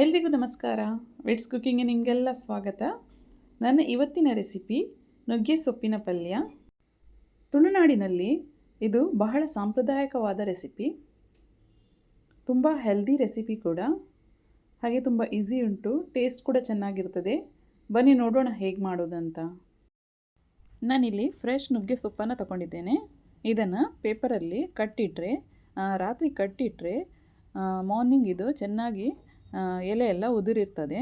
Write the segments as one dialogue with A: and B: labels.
A: ಎಲ್ರಿಗೂ ನಮಸ್ಕಾರ. ವಿಟ್ಸ್ ಕುಕ್ಕಿಂಗ್ಗೆ ನಿಮಗೆಲ್ಲ ಸ್ವಾಗತ. ನನ್ನ ಇವತ್ತಿನ ರೆಸಿಪಿ ನುಗ್ಗೆ ಸೊಪ್ಪಿನ ಪಲ್ಯ. ತುಳುನಾಡಿನಲ್ಲಿ ಇದು ಬಹಳ ಸಾಂಪ್ರದಾಯಿಕವಾದ ರೆಸಿಪಿ ತುಂಬ ಹೆಲ್ದಿ ರೆಸಿಪಿ ಕೂಡ. ಹಾಗೆ ತುಂಬ ಈಸಿ ಉಂಟು. ಟೇಸ್ಟ್ ಕೂಡ ಚೆನ್ನಾಗಿರ್ತದೆ. ಬನ್ನಿ ನೋಡೋಣ ಹೇಗೆ ಮಾಡೋದಂತ. ನಾನಿಲ್ಲಿ ಫ್ರೆಶ್ ನುಗ್ಗೆ ಸೊಪ್ಪನ್ನು ತಗೊಂಡಿದ್ದೇನೆ. ಇದನ್ನು ಪೇಪರಲ್ಲಿ ಕಟ್ಟಿಟ್ರೆ ರಾತ್ರಿ ಕಟ್ಟಿಟ್ರೆ ಮಾರ್ನಿಂಗ್ ಇದು ಚೆನ್ನಾಗಿ ಎಲೆ ಎಲ್ಲ ಉದುರಿರ್ತದೆ.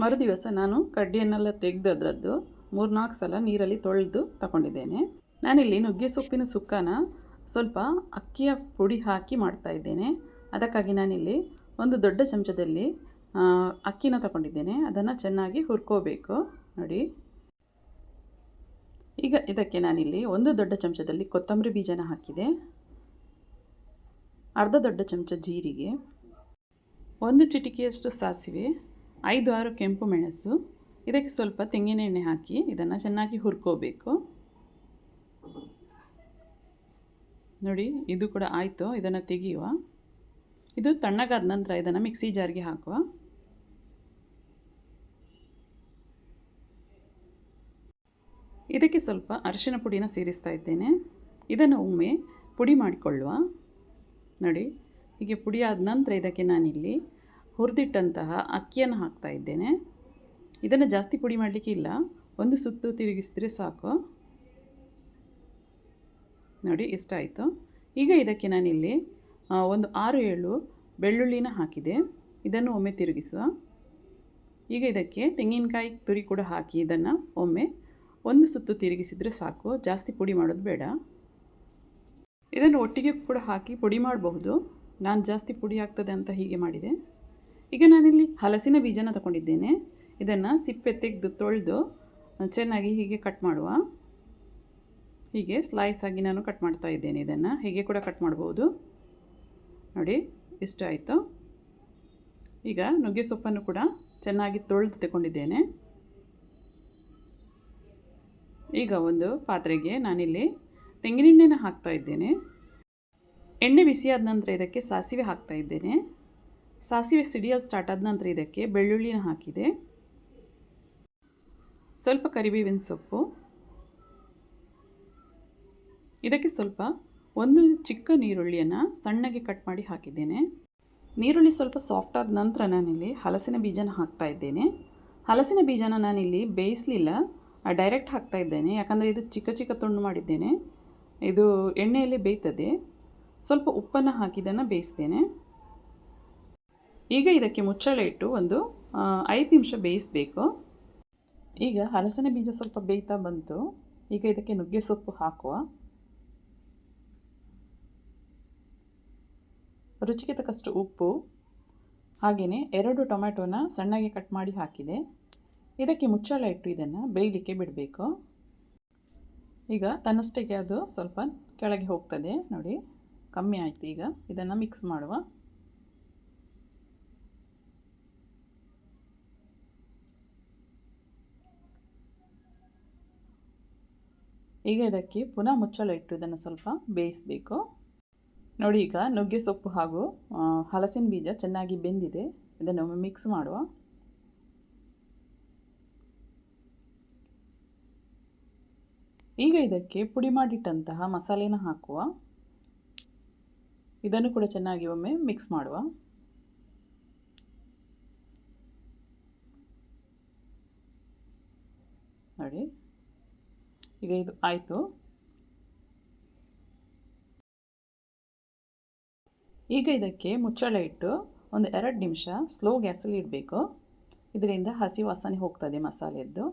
A: ಮರುದಿವಸ ನಾನು ಕಡ್ಡಿಯನ್ನೆಲ್ಲ ತೆಗೆದು ಅದರದ್ದು ಮೂರ್ನಾಲ್ಕು ಸಲ ನೀರಲ್ಲಿ ತೊಳೆದು ತಗೊಂಡಿದ್ದೇನೆ. ನಾನಿಲ್ಲಿ ನುಗ್ಗೆ ಸೊಪ್ಪಿನ ಸುಕ್ಕನ ಸ್ವಲ್ಪ ಅಕ್ಕಿಯ ಪುಡಿ ಹಾಕಿ ಮಾಡ್ತಾ ಇದ್ದೇನೆ. ಅದಕ್ಕಾಗಿ ನಾನಿಲ್ಲಿ ಒಂದು ದೊಡ್ಡ ಚಮಚದಲ್ಲಿ ಅಕ್ಕಿನ ತಗೊಂಡಿದ್ದೇನೆ. ಅದನ್ನು ಚೆನ್ನಾಗಿ ಹುರ್ಕೋಬೇಕು. ನೋಡಿ. ಈಗ ಇದಕ್ಕೆ ನಾನಿಲ್ಲಿ ಒಂದು ದೊಡ್ಡ ಚಮಚದಲ್ಲಿ ಕೊತ್ತಂಬರಿ ಬೀಜನ ಹಾಕಿದೆ. ಅರ್ಧ ದೊಡ್ಡ ಚಮಚ ಜೀರಿಗೆ. ಒಂದು ಚಿಟಿಕೆಯಷ್ಟು ಸಾಸಿವೆ, ಐದು, ಆರು ಕೆಂಪು ಮೆಣಸು, ಇದಕ್ಕೆ ಸ್ವಲ್ಪ ತೆಂಗಿನ ಎಣ್ಣೆ ಹಾಕಿ ಇದನ್ನು ಚೆನ್ನಾಗಿ ಹುರ್ಕೋಬೇಕು. ನೋಡಿ, ಇದು ಕೂಡ ಆಯಿತು, ಇದನ್ನು ತೆಗೆಯುವ. ಇದು ತಣ್ಣಗಾದ ನಂತರ ಇದನ್ನು ಮಿಕ್ಸಿ ಜಾರ್ಗೆ ಹಾಕುವ. ಇದಕ್ಕೆ ಸ್ವಲ್ಪ ಅರಿಶಿನ ಪುಡಿನ ಸೇರಿಸ್ತಾ ಇದ್ದೇನೆ. ಇದನ್ನು ಒಮ್ಮೆ ಪುಡಿ ಮಾಡಿಕೊಳ್ಳುವ. ನೋಡಿ, ಹೀಗೆ ಪುಡಿ ಆದ ನಂತರ ಇದಕ್ಕೆ ನಾನಿಲ್ಲಿ ಹುರಿದಿಟ್ಟಂತಹ ಅಕ್ಕಿಯನ್ನು ಹಾಕ್ತಾ ಇದ್ದೇನೆ. ಇದನ್ನು ಜಾಸ್ತಿ ಪುಡಿ ಮಾಡಲಿಕ್ಕೆ ಇಲ್ಲ. ಒಂದು ಸುತ್ತು ತಿರುಗಿಸಿದ್ರೆ ಸಾಕು. ನೋಡಿ, ಇಷ್ಟ ಆಯಿತು. ಈಗ ಇದಕ್ಕೆ ನಾನಿಲ್ಲಿ ಒಂದು ಆರು ಏಳು ಬೆಳ್ಳುಳ್ಳಿನ ಹಾಕಿದೆ. ಇದನ್ನು ಒಮ್ಮೆ ತಿರುಗಿಸುವ. ಈಗ ಇದಕ್ಕೆ ತೆಂಗಿನಕಾಯಿ ತುರಿ ಕೂಡ ಹಾಕಿ ಇದನ್ನು ಒಮ್ಮೆ ಒಂದು ಸುತ್ತು ತಿರುಗಿಸಿದರೆ ಸಾಕು. ಜಾಸ್ತಿ ಪುಡಿ ಮಾಡೋದು ಬೇಡ. ಇದನ್ನು ಒಟ್ಟಿಗೆ ಕೂಡ ಹಾಕಿ ಪುಡಿ ಮಾಡಬಹುದು. ನಾನು ಜಾಸ್ತಿ ಪುಡಿ ಆಗ್ತದೆ ಅಂತ ಹೀಗೆ ಮಾಡಿದೆ. ಈಗ ನಾನಿಲ್ಲಿ ಹಲಸಿನ ಬೀಜನ ತಗೊಂಡಿದ್ದೇನೆ. ಇದನ್ನು ಸಿಪ್ಪೆ ತೆಗೆದು ತೊಳೆದು ಚೆನ್ನಾಗಿ ಹೀಗೆ ಕಟ್ ಮಾಡುವ. ಹೀಗೆ ಸ್ಲೈಸ್ ಆಗಿ ನಾನು ಕಟ್ ಮಾಡ್ತಾ ಇದ್ದೇನೆ ಇದನ್ನು. ಹೀಗೆ ಕೂಡ ಕಟ್ ಮಾಡ್ಬೋದು. ನೋಡಿ, ಇಷ್ಟ ಆಯಿತು. ಈಗ ನುಗ್ಗೆ ಸೊಪ್ಪನ್ನು ಕೂಡ ಚೆನ್ನಾಗಿ ತೊಳೆದು ತಗೊಂಡಿದ್ದೇನೆ. ಈಗ ಒಂದು ಪಾತ್ರೆಗೆ ನಾನಿಲ್ಲಿ ತೆಂಗಿನೆಣ್ಣೆನ ಹಾಕ್ತಾ ಇದ್ದೇನೆ. ಎಣ್ಣೆ ಬಿಸಿಯಾದ ನಂತರ ಇದಕ್ಕೆ ಸಾಸಿವೆ ಹಾಕ್ತಾ ಇದ್ದೇನೆ. ಸಾಸಿವೆ ಸಿಡಿಯಲು ಸ್ಟಾರ್ಟ್ ಆದ ನಂತರ ಇದಕ್ಕೆ ಬೆಳ್ಳುಳ್ಳಿನ ಹಾಕಿದೆ. ಸ್ವಲ್ಪ ಕರಿಬೇವಿನ ಸೊಪ್ಪು. ಇದಕ್ಕೆ ಸ್ವಲ್ಪ ಒಂದು ಚಿಕ್ಕ ನೀರುಳ್ಳಿಯನ್ನು ಸಣ್ಣಗೆ ಕಟ್ ಮಾಡಿ ಹಾಕಿದ್ದೇನೆ. ನೀರುಳ್ಳಿ ಸ್ವಲ್ಪ ಸಾಫ್ಟ್ ಆದ ನಂತರ ನಾನಿಲ್ಲಿ ಹಲಸಿನ ಬೀಜನ ಹಾಕ್ತಾ ಇದ್ದೇನೆ. ಹಲಸಿನ ಬೀಜನ ನಾನಿಲ್ಲಿ ಬೇಯಿಸಲಿಲ್ಲ ಡೈರೆಕ್ಟ್ ಹಾಕ್ತಾ ಇದ್ದೇನೆ. ಯಾಕಂದರೆ ಇದು ಚಿಕ್ಕ ಚಿಕ್ಕ ತುಂಡು ಮಾಡಿದ್ದೇನೆ. ಇದು ಎಣ್ಣೆಯಲ್ಲಿ ಬೇಯ್ತದೆ. ಸ್ವಲ್ಪ ಉಪ್ಪನ್ನು ಹಾಕಿದ್ದನ್ನು ಬೇಯಿಸ್ತೇನೆ ಈಗ ಇದಕ್ಕೆ ಮುಚ್ಚಳ ಇಟ್ಟು ಒಂದು ಐದು ನಿಮಿಷ ಬೇಯಿಸಬೇಕು. ಈಗ ಹಲಸಿನ ಬೀಜ ಸ್ವಲ್ಪ ಬೇಯ್ತಾ ಬಂತು. ಈಗ ಇದಕ್ಕೆ ನುಗ್ಗೆ ಸೊಪ್ಪು ಹಾಕುವ. ರುಚಿಗೆ ತಕ್ಕಷ್ಟು ಉಪ್ಪು ಹಾಗೆಯೇ ಎರಡು ಟೊಮ್ಯಾಟೋನ ಸಣ್ಣಗೆ ಕಟ್ ಮಾಡಿ ಹಾಕಿದೆ. ಇದಕ್ಕೆ ಮುಚ್ಚಳ ಇಟ್ಟು ಇದನ್ನು ಬೇಯಲಿಕ್ಕೆ ಬಿಡಬೇಕು. ಈಗ ತನ್ನಷ್ಟಕ್ಕೆ ಅದು ಸ್ವಲ್ಪ ಕೆಳಗೆ ಹೋಗ್ತದೆ. ನೋಡಿ, ಕಮ್ಮಿ ಆಯಿತು ಈಗ. ಇದನ್ನು ಮಿಕ್ಸ್ ಮಾಡುವ. ಈಗ ಇದಕ್ಕೆ ಪುನಃ ಮುಚ್ಚಳ ಇಟ್ಟು ಇದನ್ನು ಸ್ವಲ್ಪ ಬೇಯಿಸಬೇಕು. ನೋಡಿ ಈಗ ನುಗ್ಗೆ ಸೊಪ್ಪು ಹಾಗೂ ಹಲಸಿನ ಬೀಜ ಚೆನ್ನಾಗಿ ಬೆಂದಿದೆ. ಇದನ್ನು ಒಮ್ಮೆ ಮಿಕ್ಸ್ ಮಾಡುವ. ಈಗ ಇದಕ್ಕೆ ಪುಡಿ ಮಾಡಿಟ್ಟಂತಹ ಮಸಾಲೆನ ಹಾಕುವ. ಇದನ್ನು ಕೂಡ ಚೆನ್ನಾಗಿ ಒಮ್ಮೆ ಮಿಕ್ಸ್ ಮಾಡುವ. ನೋಡಿ. ಈಗ ಇದು ಆಯಿತು. ಈಗ ಇದಕ್ಕೆ ಮುಚ್ಚಳ ಇಟ್ಟು ಒಂದು ಎರಡು ನಿಮಿಷ ಸ್ಲೋ ಗ್ಯಾಸಲ್ಲಿ ಇಡಬೇಕು. ಇದರಿಂದ ಹಸಿ ವಾಸನೆ ಹೋಗ್ತದೆ ಮಸಾಲೆದ್ದು.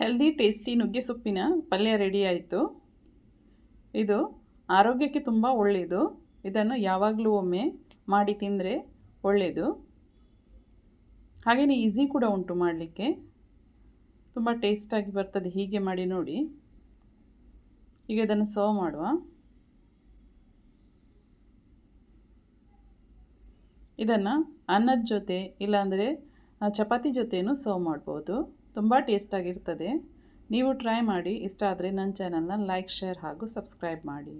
A: ಹೆಲ್ದಿ ಟೇಸ್ಟಿ ನುಗ್ಗೆ ಸೊಪ್ಪಿನ ಪಲ್ಯ ರೆಡಿ ಆಯಿತು. ಇದು ಆರೋಗ್ಯಕ್ಕೆ ತುಂಬ ಒಳ್ಳೆಯದು ಇದನ್ನು ಯಾವಾಗಲೂ ಒಮ್ಮೆ ಮಾಡಿ ತಿಂದರೆ ಒಳ್ಳೆಯದು ಹಾಗೆಯೇ ಈಸಿ ಕೂಡ ಉಂಟು ಮಾಡಲಿಕ್ಕೆ. ತುಂಬ ಟೇಸ್ಟಾಗಿ ಬರ್ತದೆ. ಹೀಗೆ ಮಾಡಿ ನೋಡಿ. ಈಗ ಇದನ್ನು ಸರ್ವ್ ಮಾಡುವ. ಇದನ್ನು ಅನ್ನದ ಜೊತೆ ಇಲ್ಲಾಂದರೆ ಚಪಾತಿ ಜೊತೆಯೂ ಸರ್ವ್ ಮಾಡ್ಬೋದು. ತುಂಬ ಟೇಸ್ಟಾಗಿರ್ತದೆ ನೀವು ಟ್ರೈ ಮಾಡಿ. ಇಷ್ಟ ಆದರೆ ನನ್ನ ಚಾನಲ್ನ ಲೈಕ್ ಶೇರ್ ಹಾಗೂ ಸಬ್ಸ್ಕ್ರೈಬ್ ಮಾಡಿ.